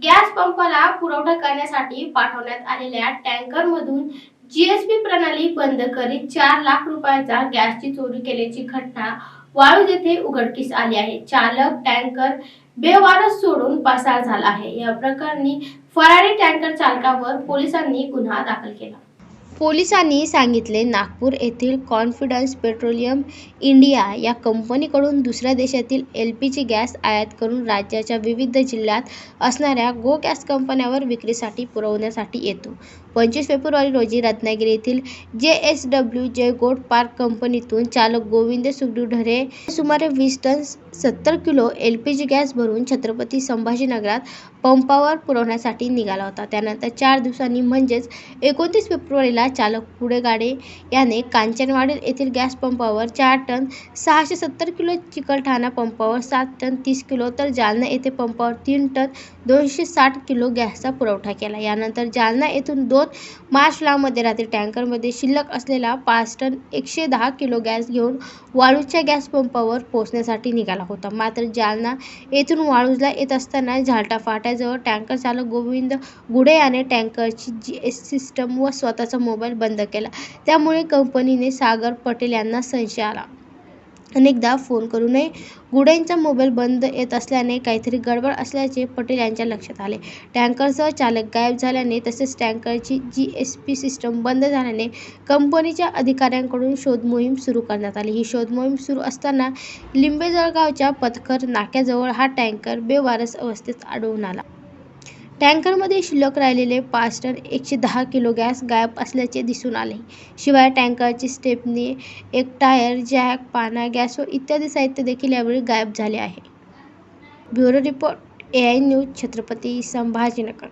Gas पंपाला पुरवठा करण्यासाठी पाठवण्यात आलेल्या टँकरमधून जीएसपी प्रणाली बंद करीत चार लाख रुपयाचा गॅसची चोरी केल्याची घटना वाळूज येथे उघडकीस आली आहे. चालक टँकर बेवारस सोडून पसार झाला आहे. या प्रकरणी फरारी टँकर चालकावर पोलिसांनी गुन्हा दाखल केला. पोलिसांनी सांगितले नागपूर येथील कॉन्फिडन्स पेट्रोलियम इंडिया या कंपनीकडून दुसऱ्या देशातील एल पी जी गॅस आयात करून राज्याच्या विविध जिल्ह्यात असणाऱ्या गो गॅस कंपन्यावर विक्रीसाठी पुरवण्यासाठी येतो. पंचवीस फेब्रुवारी रोजी रत्नागिरी येथील J S W Jaigad park कंपनीतून चालक गोविंद सुगडू ढरे सुमारे वीस टन सत्तर kilo L P G gas भरून छत्रपती संभाजीनगरात पंपावर पुरवण्यासाठी निघाला होता. त्यानंतर चार दिवसांनी म्हणजेच एकोणतीस फेब्रुवारीला चालक पुढे गाडे याने कांचनवाडी येथील गॅस पंपावर चार टन सहाशे सत्तर किलो चिकलठाणा पंपावर सात टन तीस किलो तर जालना येथे पंपावर तीन टन दोनशे साठ किलो गॅसचा पुरवठा केला. यानंतर जालना येथून दोन मार्चला मध्यरात्री टँकरमध्ये शिल्लक असलेला पाच टन एकशे दहा किलो गॅस घेऊन वाळूजच्या गॅस पंपावर पोहोचण्यासाठी निघाला होता. मात्र जालना येथून वाळूजला येत असताना झालटा फाट्याजवळ टँकर चालक गोविंद गुडे याने टँकरची जी एस सिस्टम व स्वतःचा मोबाईल बंद केला. त्यामुळे कंपनीने सागर पटेल यांना संशय आला. अनेकदा फोन करूनही गुडेंचा मोबाईल बंद येत असल्याने काहीतरी गडबड असल्याचे पटेल यांच्या लक्षात आले. टँकरसह चालक गायब झाल्याने तसेच टँकरची जी एस पी सिस्टम बंद झाल्याने कंपनीच्या अधिकाऱ्यांकडून शोधमोहीम सुरू करण्यात आली. ही शोधमोहीम सुरू असताना लिंबेजळगावच्या पथकर नाक्याजवळ हा टँकर बेवारस अवस्थेत आढळून आला. टँकरमध्ये शिल्लक राहिलेले पाच टन एकशे दहा किलो गॅस गायब असल्याचे दिसून आले. शिवाय टँकरची स्टेपनी एक टायर जॅक पाना गॅस व इत्यादी साहित्य देखील यावेळी गायब झाले आहे. Bureau report A I news Chhatrapati Sambhajinagar.